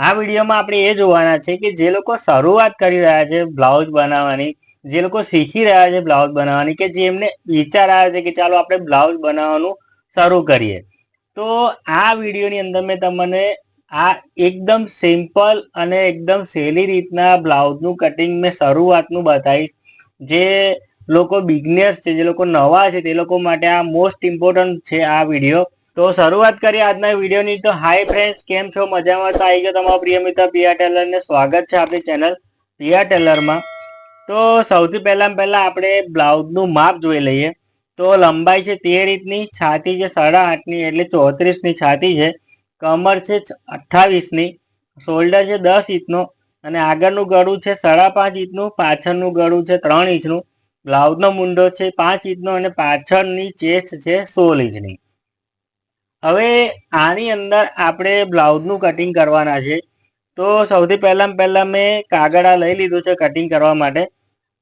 આ વિડીયોમાં આપણે એ જોવાના છે કે જે લોકો શરૂઆત કરી રહ્યા છે બ્લાઉઝ બનાવવાની, જે લોકો શીખી રહ્યા છે બ્લાઉઝ બનાવવાની કે જે એમને વિચાર આવે છે કે ચાલો આપણે બ્લાઉઝ બનાવવાનું શરૂ કરીએ. તો આ વિડીયોની અંદર મેં તમને આ એકદમ સિમ્પલ અને એકદમ સહેલી રીતના બ્લાઉઝનું કટિંગ મેં શરૂઆતનું બતાવીશ. જે લોકો બિગનર્સ છે, જે લોકો નવા છે, તે લોકો માટે આ મોસ્ટ ઇમ્પોર્ટન્ટ છે આ વીડિયો. તો શરૂઆત કરીએ આજના વિડીયોની. તો હાય ફ્રેન્ડ્સ કેમ છો? મજામાં? તો આવી ગયો તમારો પ્રિય મિત્ર પિયા ટેલરને સ્વાગત છે આપણી ચેનલ પિયા ટેલરમાં. તો સૌથી પહેલાં પહેલાં આપણે બ્લાઉઝનું માપ જોઈ લઈએ. તો લંબાઈ છે તેર ઇંચની, છાતી છે સાડા આઠની, એટલે ચોત્રીસની છાતી છે. કમર છે અઠ્ઠાવીસની, શોલ્ડર છે દસ ઇંચનો, અને આગળનું ગળું છે સાડા પાંચ ઇંચનું, પાછળનું ગળું છે ત્રણ ઇંચનું. બ્લાઉઝનો મુંડો છે પાંચ ઇંચનો અને પાછળની ચેસ્ટ છે સોળ ઇંચની. હવે આની અંદર આપણે બ્લાઉઝનું કટિંગ કરવાના છે. તો સૌથી પહેલાં પહેલાં મેં કાગળ આ લઈ લીધું છે કટિંગ કરવા માટે.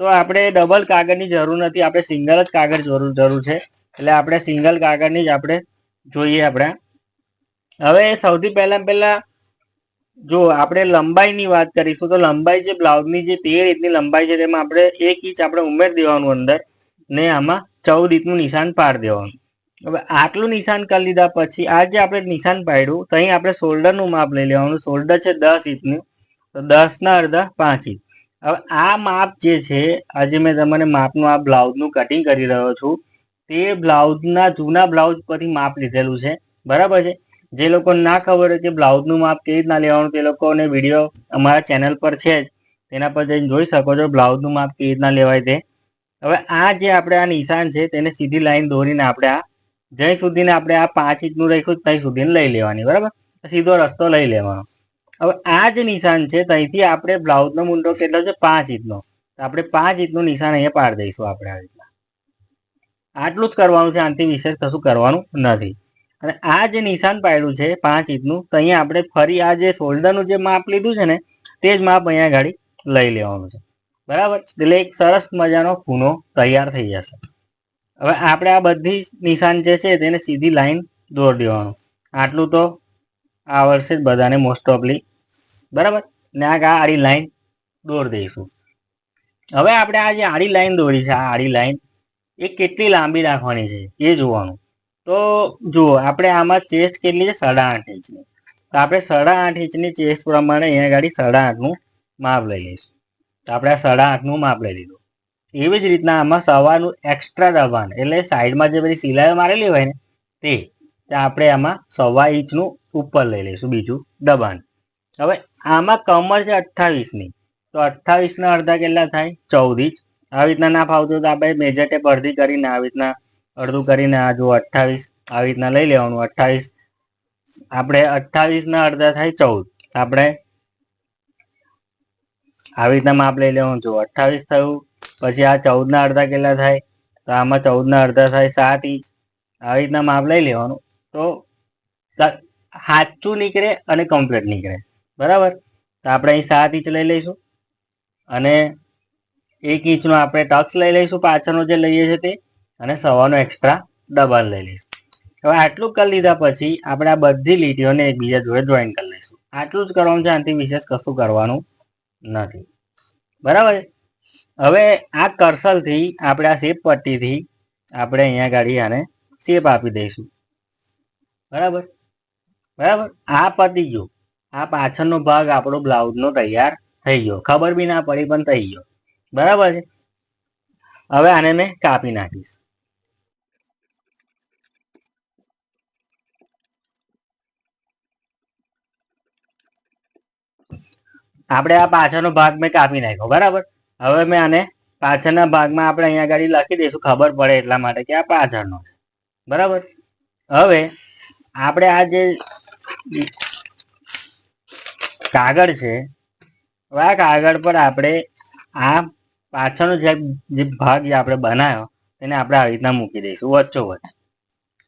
તો આપણે ડબલ કાગળની જરૂર નથી, આપણે સિંગલ જ કાગળ જરૂર જરૂર છે. એટલે આપણે સિંગલ કાગળની જ આપણે જોઈએ આપણે. હવે સૌથી પહેલાં પહેલાં જો આપણે લંબાઈની વાત કરીશું, તો લંબાઈ જે બ્લાઉઝની જે તેર ઇંચની લંબાઈ છે, તેમાં આપણે એક ઇંચ આપણે ઉમેરી દેવાનું અંદર ને આમાં ચૌદ ઇંચનું નિશાન પાડી દેવાનું. હવે આટલું નિશાન કરી લીધા પછી આ જે આપણે નિશાન પાડ્યું, તો અહીં આપણે શોલ્ડરનું માપ લઈ લેવાનું. શોલ્ડર છે દસ ઇંચનું. તો દસના અડધા પાંચ ઇંચ. હવે આ માપ જે છે, આજે મેં તમને માપનું આ બ્લાઉઝનું કટિંગ કરી રહ્યો છું. તે બ્લાઉઝના જૂના બ્લાઉઝ પરથી માપ લીધેલું છે. બરાબર છે? જે લોકો ના ખબર હોય કે બ્લાઉઝનું માપ કેવી રીતના લેવાનું, તે લોકોને વીડિયો અમારા ચેનલ પર છે જ. તેના પર જઈને જોઈ શકો છો બ્લાઉઝનું માપ કેવી રીતના લેવાય તે. હવે આ જે આપણે આ નિશાન છે, તેને સીધી લાઈન દોરીને આપણે આ જ્યાં સુધીને આપણે આ પાંચ ઇંચનું રાખ્યું ત્યાં સુધીને લઈ લેવાની, બરાબર? સીધો રસ્તો લઈ લેવાનો. હવે આ જ નિશાન છે ત્યાંથી આપણે બ્લાઉઝનો મુંડો કેટલો છે? પાંચ ઇંચનો. તો આપણે પાંચ ઇંચનું નિશાન અહીંયા પાડી દઈશું આપણે આ આટલું જ કરવાનું છે, આનાથી વિશેષ કશું કરવાનું નથી. અને આ જે નિશાન પાડ્યું છે પાંચ ઇંચનું, તો અહીંયા આપણે ફરી આ જે શોલ્ડરનું જે માપ લીધું છે ને, તે જ માપ અહીંયા ગાડી લઈ લેવાનું છે. બરાબર? એટલે એક સરસ મજાનો ખૂનો તૈયાર થઈ જશે. હવે આપણે આ બધી નિશાન જે છે તેને સીધી લાઈન દોર દેવાનું. આટલું તો આવડશે જ બધાને મોસ્ટ ઓફલી બરાબર? ને આ આડી લાઈન દોર દઈશું. હવે આપણે આ જે આડી લાઈન દોરી છે, આ આડી લાઈન, એ કેટલી લાંબી રાખવાની છે, એ જોવાનું. તો જુઓ, આપણે આમાં ચેસ્ટ કેટલી છે? સાડા આઠ ઇંચની તો આપણે સાડા આઠ ઇંચની ચેસ્ટ પ્રમાણે અહીંયા ગાડી સાડા આઠનું માપ લઈ લઈશું. તો આપણે આ સાડા આઠનું માપ લઈ લીધું. એવી જ રીતના આમાં સવાનું એક્સ્ટ્રા દબાણ, એટલે સાઈડમાં જે બધી સિલાઈઓ મારેલી હોય ને, તે આપણે આમાં સવા ઇંચનું ઉપર લઈ લઈશું બીજું દબાણ. હવે આમાં કમર છે અઠ્ઠાવીસની, તો અઠ્ઠાવીસના અડધા કેટલા થાય? ચૌદ ઇંચ. આવી રીતના ના ફાવતું તો આપણે મેજર ટેપ અડધી કરીને આવી રીતના અડધું કરીને આ જો અઠ્ઠાવીસ, આવી રીતના લઈ લેવાનું અઠ્ઠાવીસ. આપણે અઠ્ઠાવીસના અડધા થાય ચૌદ. આપણે આવી રીતના માપ લઈ લેવાનું. જો અઠ્ઠાવીસ થયું પછી આ ચૌદના અડધા કેટલા થાય? તો આમાં ચૌદના અડધા થાય સાત ઇંચ. આવી રીતના માપ લઈ લેવાનું. તો સાચું નીકળે અને કમ્પ્લીટ નીકળે. બરાબર? તો આપણે અહીં સાત ઇંચ લઈ લઈશું. અને એક ઇંચનો આપણે ટક્સ લઈ લઈશું પાછળનો જે લઈએ છીએ તે. અને સવાનો એક્સ્ટ્રા ડબલ લઈ લઈશું. હવે આટલું કરી લીધા પછી આપણે આ બધી લીટીઓને એકબીજા જોડે જોઈન કરી લઈશું. આટલું જ કરવાનું છે, આનાથી વિશેષ કશું કરવાનું નથી. બરાબર? હવે આ કર્સલથી આપણે આ શેપ પટ્ટીથી, આપણે અહીંયા ગાડી આને શેપ આપી દઈશું. બરાબર? બરાબર? આ પતી ગયું આ પાછળનો ભાગ આપણો બ્લાઉઝનો તૈયાર થઈ ગયો. ખબર બી ના પડી, પણ થઈ ગયો. બરાબર છે? હવે આને મેં કાપી નાખીશ. આપણે આ પાછળનો ભાગ મેં કાપી નાખ્યો. બરાબર? હવે મેં આને પાછળના ભાગમાં આપણે અહીંયા આગળ લખી દઈશું, ખબર પડે એટલા માટે કે આ પાછળનો. છે બરાબર? હવે આપણે આ જે કાગળ છે આ કાગળ પર આપણે આ પાછળનો જે જે ભાગ જે આપણે બનાવ્યો, તેને આપણે આવી રીતના મૂકી દઈશું વચ્ચો વચ્ચે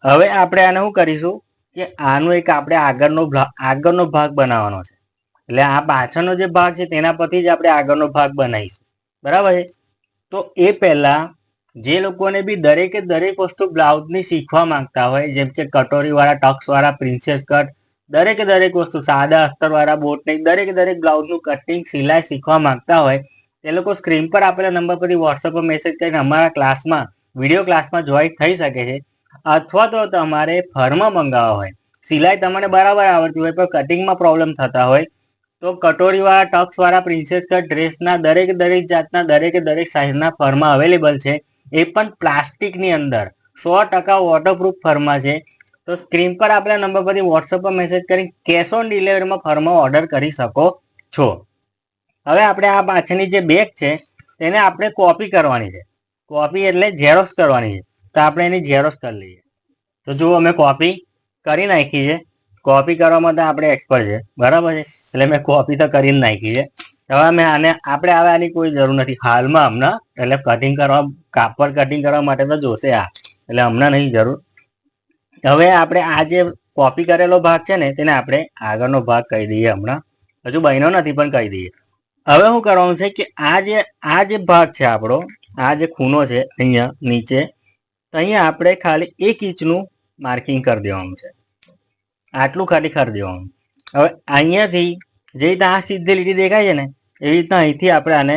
હવે આપણે આને શું કરીશું કે આનો એક આપણે આગળનો આગળનો ભાગ બનાવવાનો છે. એટલે આ પાછળનો જે ભાગ છે, તેના પરથી જ આપણે આગળનો ભાગ બનાવીશું. બરાબર છે? તો એ પહેલા જે લોકોને બી દરેકે દરેક વસ્તુ બ્લાઉઝની શીખવા માંગતા હોય, જેમ કે કટોરીવાળા, ટક્સવાળા, પ્રિન્સેસ કટ, દરેકે દરેક વસ્તુ, સાદા અસ્તરવાળા બોટને દરેકે દરેક બ્લાઉઝનું કટિંગ સિલાઈ શીખવા માંગતા હોય, તે લોકો સ્ક્રીન પર આપેલા નંબર પરથી વોટ્સઅપ પર મેસેજ કરીને અમારા ક્લાસમાં વીડિયો ક્લાસમાં જોઈન થઈ શકે છે. અથવા તો તમારે ફર્મ મંગાવવા હોય, સિલાઈ તમને બરાબર આવડતી હોય, પણ કટિંગમાં પ્રોબ્લેમ થતા હોય તો કટોરીવાળા ટક્સવાળા પ્રિન્સેસ કટ ડ્રેસના દરેક દરેક જાતના દરેકે દરેક સાઇઝના ફર્મા અવેલેબલ છે. એ પણ પ્લાસ્ટિકની અંદર. સો ટકા વોટરપ્રૂફ ફર્મા છે. તો સ્ક્રીન પર આપણા નંબર પરથી વોટ્સઅપ પર મેસેજ કરી કેશ ઓન ડિલિવરીમાં ફર્મા ઓર્ડર કરી શકો છો. હવે આપણે આ પાછળની જે બેગ છે, તેને આપણે કોપી કરવાની છે. કોપી એટલે ઝેરોક્સ કરવાની છે. તો આપણે એની ઝેરોક્સ કરી લઈએ. તો જુઓ અમે કોપી કરી નાખી છે. કોપી કરવામાં તો આપણે એક્સપર્ટ છે, બરાબર છે? એટલે મેં કોપી તો કરીને નાખી છે. હવે મેં આને, આપણે હવે આની કોઈ જરૂર નથી. હાલમાં હમણાં, એટલે કટિંગ કરવા, કાપડ કટિંગ કરવા માટે તો જોશે આ, એટલે હમણાં નહીં જરૂર. હવે આપણે આ જે કોપી કરેલો ભાગ છે ને, તેને આપણે આગળનો ભાગ કહી દઈએ હમણાં. હજુ બન્યો નથી, પણ કહી દઈએ. હવે શું કરવાનું છે કે આ જે આ જે ભાગ છે આપણો, આ જે ખૂનો છે અહીંયા, નીચે અહીંયા આપણે ખાલી એક ઇંચનું માર્કિંગ કરી દેવાનું છે. આટલું ખાલી કરી દેવાનું. હવે અહીંયાથી જે રીતે આ સીધી લીટી દેખાય છે ને, એવી રીતના અહીંથી આપણે આને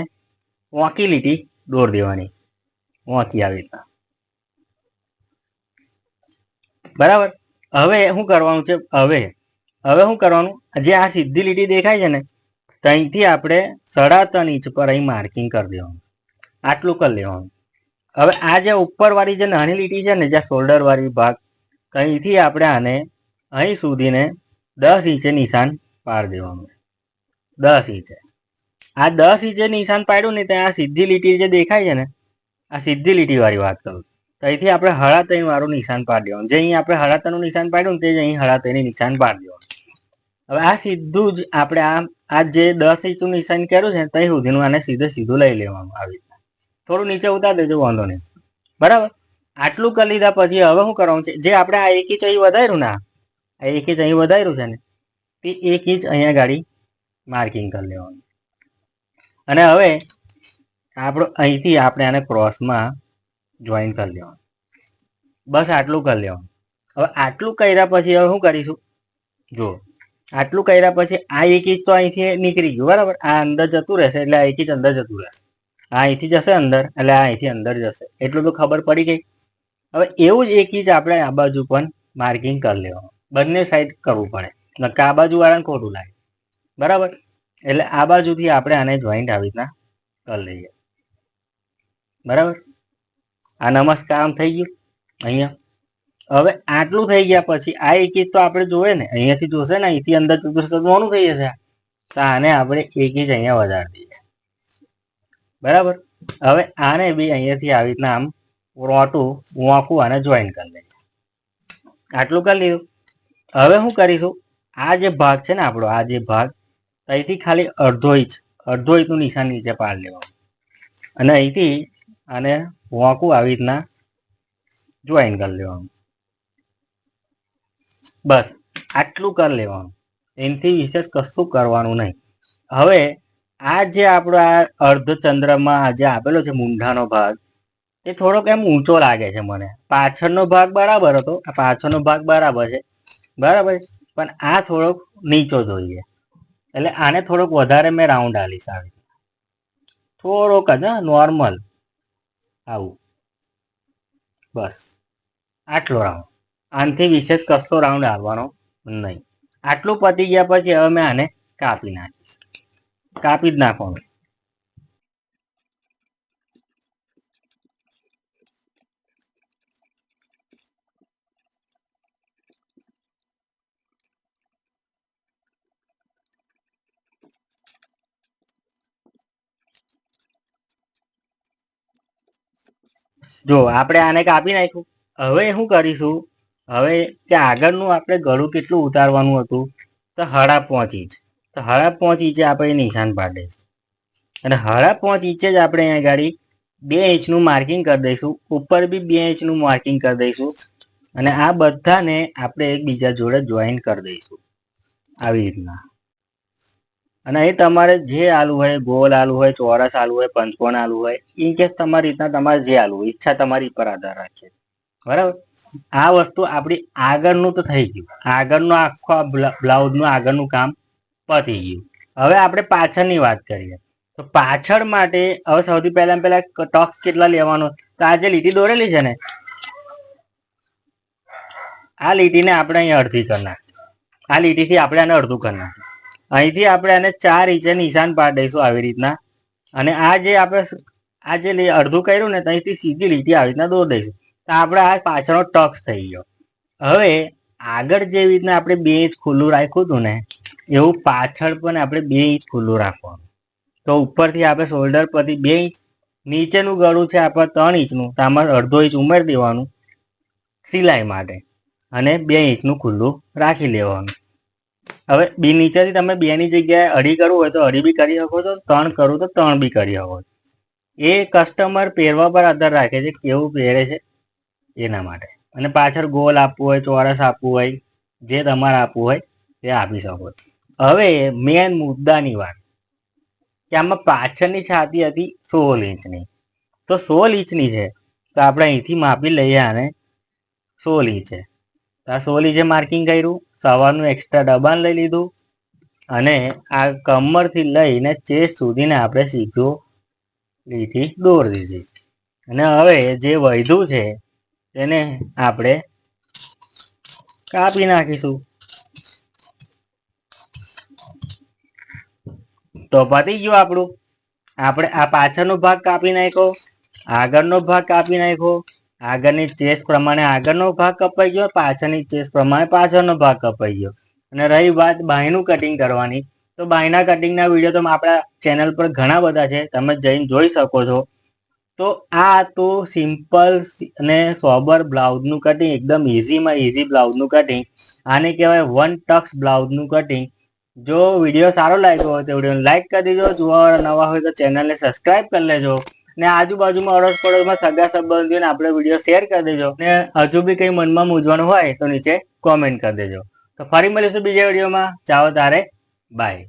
વાંકી લીટી દોર દેવાની. વાંકી આવી રીતના. બરાબર? હવે શું કરવાનું છે? હવે હવે શું કરવાનું? જે આ સીધી લીટી દેખાય છે ને ત્યાંથી આપણે સાડા ત્રણ ઇંચ પર અહીં માર્કિંગ કરી દેવાનું. આટલું કરી લેવાનું. હવે આ જે ઉપરવાળી જે નાની લીટી છે ને જ્યાં શોલ્ડર વાળી ભાગ અહીંથી આપણે આને અહીં સુધીને દસ ઇંચે નિશાન પાડી દેવાનું દસ ઇંચે. આ દસ ઇંચે નિશાન પાડ્યું ને ત્યાં આ સીધી લીટી જે દેખાય છે ને, આ સીધી લીટી વાળી વાત કરું અહીંથી આપણે હળાતઈ વાળું નિશાન પાડી દેવાનું. જે અહીં આપણે હળાતનું નિશાન પાડ્યું તે જ અહીં હળાતઈની નિશાન પાડી દેવાનું. હવે આ સીધું જ આપણે આ આ જે દસ ઇંચનું નિશાન કર્યું છે ત્યાં સુધીનું આને સીધે સીધું લઈ લેવાનું આવી થોડું નીચે ઉતાર દેજો, વાંધો નહીં. બરાબર? આટલું કરી લીધા પછી હવે શું કરવાનું છે? જે આપણે આ એક ઇંચ અહીં વધાર્યું ને એક ઇંચ અહીં વધાર્યું છે ને, તે એક ઇંચ અહીંયા ગાડી માર્કિંગ કરી લેવાનું. અને હવે આપણો અહીંથી આપણે આને ક્રોસમાં જોઈન કરી લેવાનું. બસ આટલું કરી લેવાનું. હવે આટલું કર્યા પછી હવે શું કરીશું? જુઓ આટલું કર્યા પછી આ એક ઇંચ તો અહીંથી નીકળી ગયું, બરાબર? આ અંદર જતું રહેશે એટલે આ એક ઇંચ અંદર જતું રહેશે. આ અહીંથી જશે અંદર, એટલે આ અહીંથી અંદર જશે. એટલું તો ખબર પડી ગઈ. હવે એવું જ એક ઇંચ આપણે આ બાજુ પણ માર્કિંગ કરી લેવાનું. બંને સાઈડ કરવું પડે. નકા આ બાજુ વાળાને ખોટું લાગે. બરાબર? એટલે આ બાજુથી આપણે આને જોઈન્ટ આવી રીતના કરી લઈએ. બરાબર? આ નમસ્કાર આમ થઈ ગયું. અહીંયા. હવે આટલું થઈ ગયા પછી આ એક ઇંચ તો આપણે જોવે ને, અહીંયાથી જોશે ને, અહીંથી અંદર ચતુર્સદવાનું થઈ જશે. તો આને આપણે એક ઇંચ અહીંયા વધારી દઈએ. બરાબર? હવે આને બી અહીંયાથી આવી રીતના આમ રોટું આખું આને જોઈન કરી લઈએ. આટલું કરી લીધું. હવે શું કરીશું? આ જે ભાગ છે ને આપણો, આ જે ભાગ, અહીંથી ખાલી અડધો ઇંચ, અડધો ઇંચનું નિશાન નીચે પાડી લેવાનું. અને અહીંથી આને વાંકું આવી રીતના જોઈન કરી લેવાનું. બસ, આટલું કરી લેવાનું. એનાથી વિશેષ કશું કરવાનું નહીં. હવે, આ જે આપણો આ અર્ધચંદ્રમાં જે આપેલો છે મૂંઢાનો ભાગ, એ થોડોક એમ ઊંચો લાગે છે મને. પાછળનો ભાગ બરાબર હતો. આ પાછળનો ભાગ બરાબર છે. બરાબર? પણ આ થોડોક નીચો જોઈએ. એટલે આને થોડોક વધારે મેં રાઉન્ડ આલીશ આવી થોડોક જ નોર્મલ આવું. બસ. આટલો રાઉન્ડ આનાથી વિશેષ કશો રાઉન્ડ આવવાનો નહીં. આટલું પતી ગયા પછી હવે મેં આને કાપી નાખીશ. કાપી જ નાખવાનું. જો, આપણે આને કાપી નાખ્યું. હવે શું કરીશું? હવે ત્યાં આગળનું આપણે ગળું કેટલું ઉતારવાનું હતું? તો હળા પાંચ ઇંચ. તો હળા પાંચ ઇંચે આપણે નિશાન પાડે અને હળા પાંચ ઇંચે જ આપણે અહીંયા ગાડી બે ઇંચનું માર્કિંગ કરી દઈશું. ઉપર બી બે ઇંચનું માર્કિંગ કરી દઈશું. અને આ બધાને આપણે એકબીજા જોડે જોઈન કરી દઈશું. આવી રીતના. અને અહીં તમારે જે આલુ હોય ગોલ આલુ હોય, ચોરસ આલુ હોય, પંચકોણ આલુ હોય ઇન કેસ તમારી રીતના તમારે જે આલુ હોય, ઈચ્છા તમારી પર આધાર રાખે. બરાબર? આ વસ્તુ આપણી આગળનું તો થઈ ગયું. આગળનું આખો બ્લાઉઝનું આગળનું કામ પતી ગયું. હવે આપણે પાછળની વાત કરીએ. તો પાછળ માટે હવે સૌથી પહેલા પહેલા ટોક્સ કેટલા લેવાનો? તો આ જે લીટી દોરેલી છે ને, આ લીટીને આપણે અહીં અડધી કરી નાખી આ લીટીથી આપણે આને અડધું કરી નાખીએ. અહીંથી આપણે આને ચાર ઇંચે નિશાન પાડી દઈશું આવી રીતના. અને આ જે આપણે આ જે અડધું કર્યું ને ત્યાંથી સીધી લીટી આવી રીતના દોર દઈશું. તો આપણે આ પાછળનો ટક્સ થઈ ગયો. હવે આગળ જેવી રીતના આપણે બે ઇંચ ખુલ્લું રાખ્યું હતું ને, એવું પાછળ પણ આપણે બે ઇંચ ખુલ્લું રાખવાનું. તો ઉપરથી આપણે શોલ્ડર પરથી બે ઇંચ, નીચેનું ગળું છે આપણે ત્રણ ઇંચનું, તો આમાં અડધો ઇંચ ઉમેરી દેવાનું સિલાઈ માટે. અને બે ઇંચનું ખુલ્લું રાખી લેવાનું. હવે બી નીચેથી તમે બે ની જગ્યાએ અઢી કરવું હોય તો અઢી બી કરી શકો છો, ત્રણ કરવું તો ત્રણ બી કરી શકો છો. એ કસ્ટમર પહેરવા પર આધાર રાખે છે કેવું પહેરે છે એના માટે. અને પાછળ ગોલ આપવું હોય, ચોરસ આપવું હોય, જે તમારે આપવું હોય તે આપી શકો છો. હવે મેન મુદ્દાની વાત કે આમાં પાછળની છાતી હતી સોળ ઇંચની. તો સોળ ઇંચની છે. તો આપણે અહીંથી માપી લઈએ આને સોળ ઇંચે. તો આ સોળ ઇંચે માર્કિંગ કર્યું. સવારનું એક્સ્ટ્રા દબાણ લઈ લીધું અને આ કમરથી લઈને ચેસ્ટ સુધીને આપણે સીધું લીટી દોર દીધી. અને હવે જે વધ્યું છે તેને આપણે કાપી નાખીશું. તો પતી ગયું આપણું. આપણે આ પાછળનો ભાગ કાપી નાખ્યો, આગળનો ભાગ કાપી નાખ્યો. આગળની ચેસ પ્રમાણે આગળનો ભાગ કપાઈ ગયો, પાછળની ચેસ પ્રમાણે પાછળનો ભાગ કપાઈ ગયો. અને રહી વાત બાયનું કટિંગ કરવાની. તો બાયના કટિંગના વીડિયો તો આપણા ચેનલ પર ઘણા બધા છે, તમે જઈને જોઈ શકો છો. તો આ તો સિમ્પલ અને સોબર બ્લાઉઝનું કટિંગ એકદમ ઇઝીમાં ઇઝી બ્લાઉઝનું કટિંગ આને કહેવાય વન ટક્સ બ્લાઉઝનું કટિંગ જો વીડિયો સારો લાગ્યો હોય તો વિડીયોને લાઇક કરી દેજો. જોવા નવા હોય તો ચેનલને સબસ્ક્રાઇબ કરી લેજો. ને આજુબાજુમાં અડોસ પડોશમાં સગા સંબંધીઓને આપણે વીડિયો શેર કરી દેજો. ને હજુ બી કંઈ મનમાં મૂંઝવણ હોય તો નીચે કોમેન્ટ કરી દેજો. તો ફરી મળીશું બીજા વિડીયોમાં ચાલો તારે બાય